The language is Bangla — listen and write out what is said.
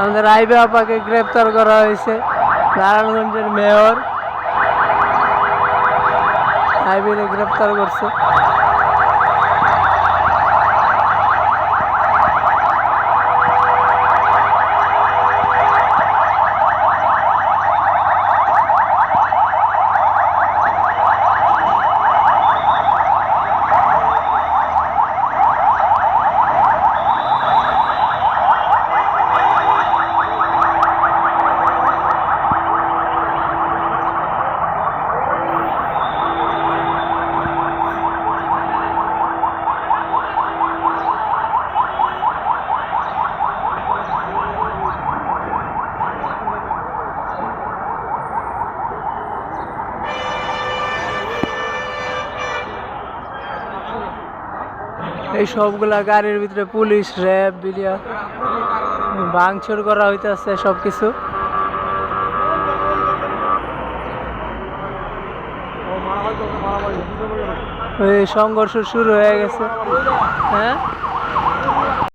আমাদের আইবে আপাকে গ্রেপ্তার করা হয়েছে। নারায়ণগঞ্জের মেয়র আইবিরে গ্রেপ্তার করছে। এই সবগুলা গাড়ির ভিতরে পুলিশ, র্যাব, বিলিয়া, ভাঙচুর করা হইতেছে সব কিছু সংঘর্ষ শুরু হয়ে গেছে। হ্যাঁ?